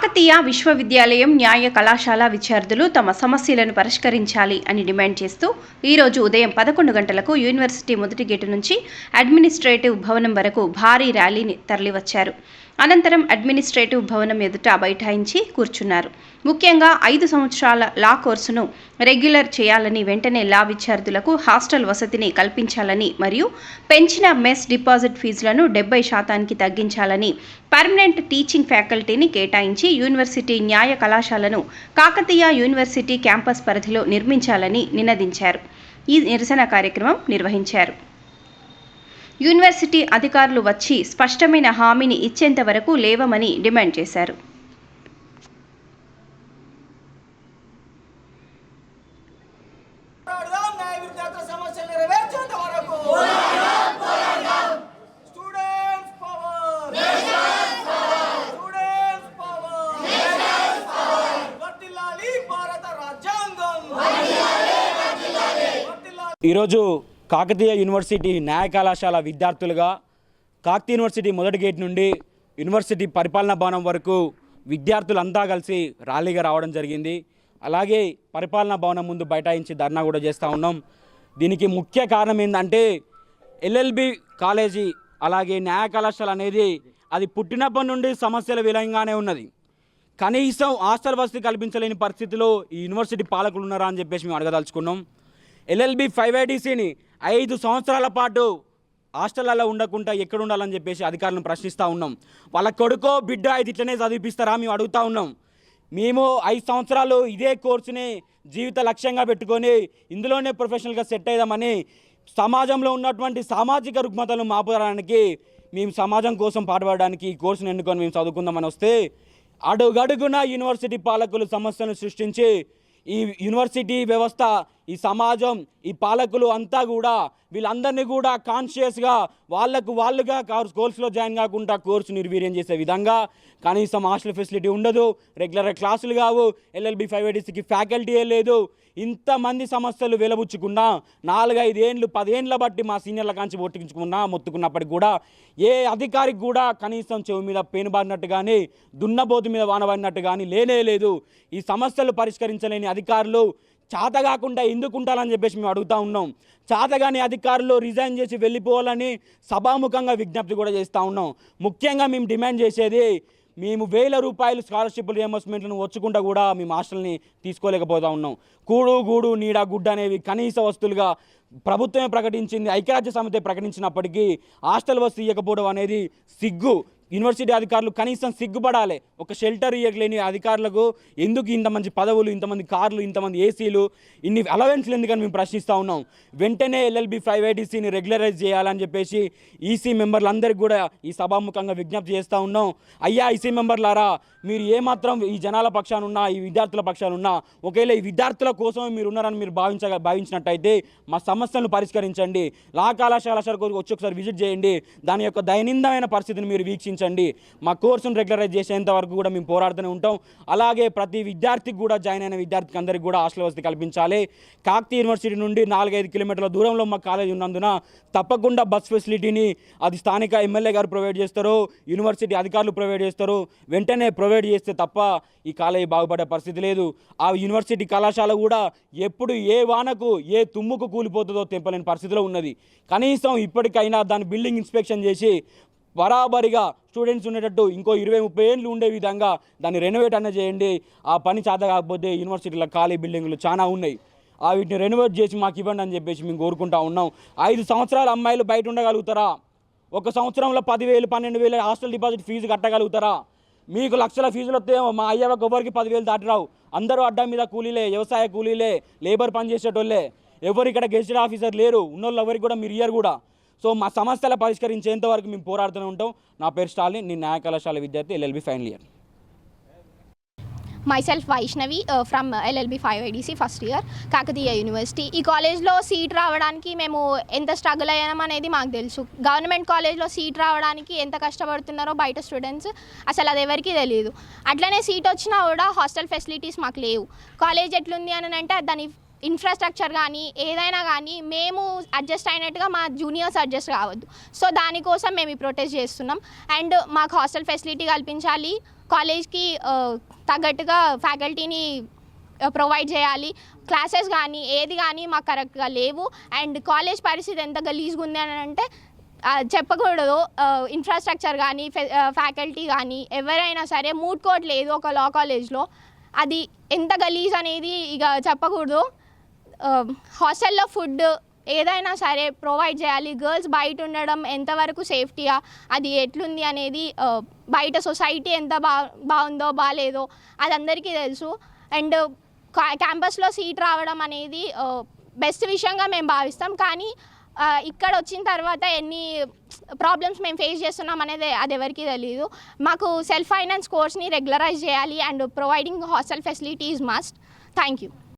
కాకతీయ విశ్వవిద్యాలయం న్యాయ కళాశాల విద్యార్థులు తమ సమస్యలను పరిష్కరించాలి అని డిమాండ్ చేస్తూ ఈరోజు ఉదయం పదకొండు గంటలకు యూనివర్సిటీ మొదటి గేటు నుంచి అడ్మినిస్ట్రేటివ్ భవనం వరకు భారీ ర్యాలీని తరలివచ్చారు. అనంతరం అడ్మినిస్ట్రేటివ్ భవనం ఎదుట బైఠాయించి కూర్చున్నారు. ముఖ్యంగా ఐదు సంవత్సరాల లా కోర్సును రెగ్యులర్ చేయాలని వెంటనే లా విద్యార్థులకు హాస్టల్ వసతిని కల్పించాలని మరియు పెంచిన మెస్ డిపాజిట్ ఫీజులను డెబ్బై శాతానికి తగ్గించాలని పర్మనెంట్ టీచింగ్ ఫ్యాకల్టీని కేటాయించి యూనివర్సిటీ న్యాయ కళాశాలను కాకతీయ యూనివర్సిటీ క్యాంపస్ పరిధిలో నిర్మించాలని నినదించారు. ఈ నిరసన కార్యక్రమం నిర్వహించారు. యూనివర్సిటీ అధికారులు వచ్చి స్పష్టమైన హామీని ఇచ్చేంత వరకు లేవమని డిమాండ్ చేశారు పోరాడదాం న్యాయ విద్యార్థుల సమస్యలు నెరవేర్చేంత వరకు స్టూడెంట్స్ పవర్ స్టూడెంట్స్ పవర్ వర్ధిల్లాలి భారత రాజ్యాంగం వర్ధిల్లాలి ఈరోజు కాకతీయ యూనివర్సిటీ న్యాయ కళాశాల విద్యార్థులుగా కాకతీయ యూనివర్సిటీ మొదటి గేట్ నుండి యూనివర్సిటీ పరిపాలనా భవనం వరకు విద్యార్థులంతా కలిసి ర్యాలీగా రావడం జరిగింది. అలాగే పరిపాలనా భవనం ముందు బైఠాయించి ధర్నా కూడా చేస్తూ ఉన్నాం. దీనికి ముఖ్య కారణం ఏంటంటే ఎల్ఎల్బి కాలేజీ అలాగే న్యాయ కళాశాల అనేది అది పుట్టినప్పటి నుండి సమస్యల విలయంగానే ఉన్నది. కనీసం హాస్టల్ వసతి కల్పించలేని పరిస్థితిలో ఈ యూనివర్సిటీ పాలకులు ఉన్నారా అని చెప్పేసి మేము అడగదలుచుకున్నాం. ఎల్ఎల్బి ఫైవ్ ఐటీసీని ఐదు సంవత్సరాల పాటు హాస్టళ్ళలో ఉండకుండా ఎక్కడ ఉండాలని చెప్పేసి అధికారులను ప్రశ్నిస్తూ ఉన్నాం. వాళ్ళ కొడుకో బిడ్డ ఇది ఇట్లనే చదివిపిస్తారా మేము అడుగుతూ ఉన్నాం. మేము ఐదు సంవత్సరాలు ఇదే కోర్సుని జీవిత లక్ష్యంగా పెట్టుకొని ఇందులోనే ప్రొఫెషనల్గా సెట్ అయ్యామని సమాజంలో ఉన్నటువంటి సామాజిక రుగ్మతలను మాపడానికి మేము సమాజం కోసం పాటుపడడానికి ఈ కోర్సును ఎన్నుకొని మేము చదువుకుందామని వస్తే అడుగడుగున యూనివర్సిటీ పాలకులు సమస్యలను సృష్టించి ఈ యూనివర్సిటీ వ్యవస్థ ఈ సమాజం ఈ పాలకులు అంతా కూడా వీళ్ళందరినీ కూడా కాన్షియస్గా వాళ్ళకు వాళ్ళుగా కోర్సులో జాయిన్ కాకుండా కోర్సు నిర్వీర్యం చేసే విధంగా కనీసం హాస్టల్ ఫెసిలిటీ ఉండదు రెగ్యులర్ క్లాసులు కావు ఎల్ఎల్బి ఫైవ్ ఎయిటీస్కి ఫ్యాకల్టీయే లేదు. ఇంతమంది సమస్యలు వెలబుచ్చుకున్నా నాలుగైదు ఏండ్లు పదేండ్ల బట్టి మా సీనియర్ల కాంచి ఒట్టించుకున్నా మొత్తుకున్నప్పటికి కూడా ఏ అధికారికి కూడా కనీసం చెవి మీద పేనుబారినట్టు కానీ దున్నబోతు మీద వానబడినట్టు కానీ లేనే లేదు. ఈ సమస్యలు పరిష్కరించలేని అధికారులు చేత కాకుండా ఎందుకు ఉంటారని చెప్పేసి మేము అడుగుతా ఉన్నాం. చేతగాని అధికారులు రిజైన్ చేసి వెళ్ళిపోవాలని సభాముఖంగా విజ్ఞప్తి కూడా చేస్తూ ఉన్నాం. ముఖ్యంగా మేము డిమాండ్ చేసేది మేము వేల రూపాయలు స్కాలర్షిప్ రియంబర్స్మెంట్లను వచ్చుకుంటా కూడా మేము హాస్టల్ని తీసుకోలేకపోతా ఉన్నాం. కూడు గూడు నీడ గుడ్డ అనేవి కనీస వస్తువులుగా ప్రభుత్వమే ప్రకటించింది ఐక్యరాజ్య సమితి ప్రకటించినప్పటికీ హాస్టల్ వస్తు ఇవ్వకపోవడం అనేది సిగ్గు. యూనివర్సిటీ అధికారులు కనీసం సిగ్గుపడాలి. ఒక షెల్టర్ ఇవ్వలేని అధికారులకు ఎందుకు ఇంతమంది పదవులు ఇంతమంది కార్లు ఇంతమంది ఏసీలు ఇన్ని అలవెన్స్లు ఎందుకని మేము ప్రశ్నిస్తూ ఉన్నాం? వెంటనే ఎల్ఎల్బి ఫైవ్ ఐటీసీని రెగ్యులరైజ్ చేయాలని చెప్పేసి ఈసీ మెంబర్లందరికీ కూడా ఈ సభాముఖంగా విజ్ఞప్తి చేస్తూ ఉన్నాం. అయ్యా ఈసీ మెంబర్లారా మీరు ఏమాత్రం ఈ జనాల పక్షాన ఉన్నా ఈ విద్యార్థుల పక్షాన ఉన్నా ఒకవేళ ఈ విద్యార్థుల కోసమే మీరు ఉన్నారని మీరు భావించ భావించినట్టయితే మా సమస్యలను పరిష్కరించండి. లా కళాశాల సార్ వచ్చి ఒకసారి విజిట్ చేయండి. దాని యొక్క దైనందమైన పరిస్థితిని మీరు వీక్షించండి. మా కోర్సును రెగ్యులరైజ్ చేసేంత వరకు కూడా మేము పోరాడుతూనే ఉంటాం. అలాగే ప్రతి విద్యార్థికి కూడా జాయిన్ అయిన విద్యార్థికి అందరికీ కూడా హాస్టల్ వసతి కల్పించాలి. కాకతీయ యూనివర్సిటీ నుండి నాలుగైదు కిలోమీటర్ల దూరంలో మా కాలేజ్ ఉన్నందున తప్పకుండా బస్ ఫెసిలిటీని అది స్థానిక ఎమ్మెల్యే గారు ప్రొవైడ్ చేస్తారు. యూనివర్సిటీ అధికారులు ప్రొవైడ్ చేస్తారు. వెంటనే ప్రొవైడ్ చేస్తే తప్ప ఈ కాలేజీ బాగుపడే పరిస్థితి లేదు. ఆ యూనివర్సిటీ కళాశాల కూడా ఎప్పుడు ఏ వానకు ఏ తుమ్ముకు కూలిపోతుంది తెంపలేని పరిస్థితిలో ఉన్నది. కనీసం ఇప్పటికైనా దాని బిల్డింగ్ ఇన్స్పెక్షన్ చేసి బరాబరిగా స్టూడెంట్స్ ఉండేటట్టు ఇంకో ఇరవై ముప్పై ఏళ్ళు ఉండే విధంగా దాన్ని రెనోవేట్ అన్న చేయండి. ఆ పని చేత కాకపోతే యూనివర్సిటీలో ఖాళీ బిల్డింగ్లు చాలా ఉన్నాయి. ఆ వీటిని రెనోవేట్ చేసి మాకు ఇవ్వండి అని చెప్పేసి మేము కోరుకుంటా ఉన్నాం. ఐదు సంవత్సరాల అమ్మాయిలు బయట ఉండగలుగుతారా? ఒక సంవత్సరంలో పదివేలు పన్నెండు వేలు హాస్టల్ డిపాజిట్ ఫీజు కట్టగలుగుతారా? మీకు లక్షల ఫీజులు వస్తేమో మా అయ్యవ ఎవరికి పదివేలు దాటిరావు? అందరూ అడ్డం మీద కూలీలే వ్యవసాయ కూలీలే లేబర్ పని చేసేటోళ్ళే ఎవరు ఇక్కడ గెస్టెడ్ ఆఫీసర్ లేరు ఉన్నోళ్ళు ఎవరికి కూడా మీరు ఇయ్యరు కూడా. సో మా సమస్యల పరిష్కరించేంత వరకు మేము పోరాడుతూనే ఉంటాం. నా పేరు స్టాలిన్ నేను న్యాయ కళాశాల విద్యార్థి LLB final year. Myself Vaishnavi from LLB five IDC first year Kakatiya university ఈ కాలేజ్లో సీట్ రావడానికి మేము ఎంత స్ట్రగుల్ అయ్యాం అనేది మాకు తెలుసు. గవర్నమెంట్ కాలేజ్లో సీట్ రావడానికి ఎంత కష్టపడుతున్నారో బయట స్టూడెంట్స్ అసలు అది ఎవరికీ తెలియదు అట్లనే సీట్ వచ్చినా కూడా హాస్టల్ ఫెసిలిటీస్ మాకు లేవు. కాలేజ్ ఎట్లుంది అని అంటే దాని ఇన్ఫ్రాస్ట్రక్చర్ కానీ ఏదైనా కానీ మేము అడ్జస్ట్ అయినట్టుగా మా జూనియర్స్ అడ్జస్ట్ కావద్దు. సో దానికోసం మేము ఈ ప్రొటెస్ట్ చేస్తున్నాం. అండ్ మాకు హాస్టల్ ఫెసిలిటీ కల్పించాలి. కాలేజ్కి తగ్గట్టుగా ఫ్యాకల్టీని ప్రొవైడ్ చేయాలి. క్లాసెస్ కానీ ఏది కానీ మాకు కరెక్ట్గా లేవు. అండ్ కాలేజ్ పరిస్థితి ఎంత గలీజ్గా ఉంది అని అంటే చెప్పకూడదు. ఇన్ఫ్రాస్ట్రక్చర్ కానీ ఫ్యాకల్టీ కానీ ఎవరైనా సరే మూడ్ కోట్ లేదు ఒక లా. కాలేజ్లో అది ఎంత గలీజ్ అనేది ఇక చెప్పకూడదు. Um, హాస్టల్లో ఫుడ్ ఏదైనా సరే ప్రొవైడ్ చేయాలి. గర్ల్స్ బయట ఉండడం ఎంతవరకు సేఫ్టీయా అది ఎట్లుంది అనేది uh, బయట సొసైటీ ఎంత బా బాగుందో బాగాలేదో అది అందరికీ తెలుసు. అండ్ క్యాంపస్లో సీట్ రావడం అనేది uh, బెస్ట్ విషయంగా మేము భావిస్తాం. కానీ uh, ఇక్కడ వచ్చిన తర్వాత ఎన్ని ప్రాబ్లమ్స్ మేము ఫేస్ చేస్తున్నాం అనేది అది ఎవరికీ తెలియదు మాకు సెల్ఫ్ ఫైనాన్స్ కోర్స్ని రెగ్యులరైజ్ చేయాలి. And providing hostel facilities must thank you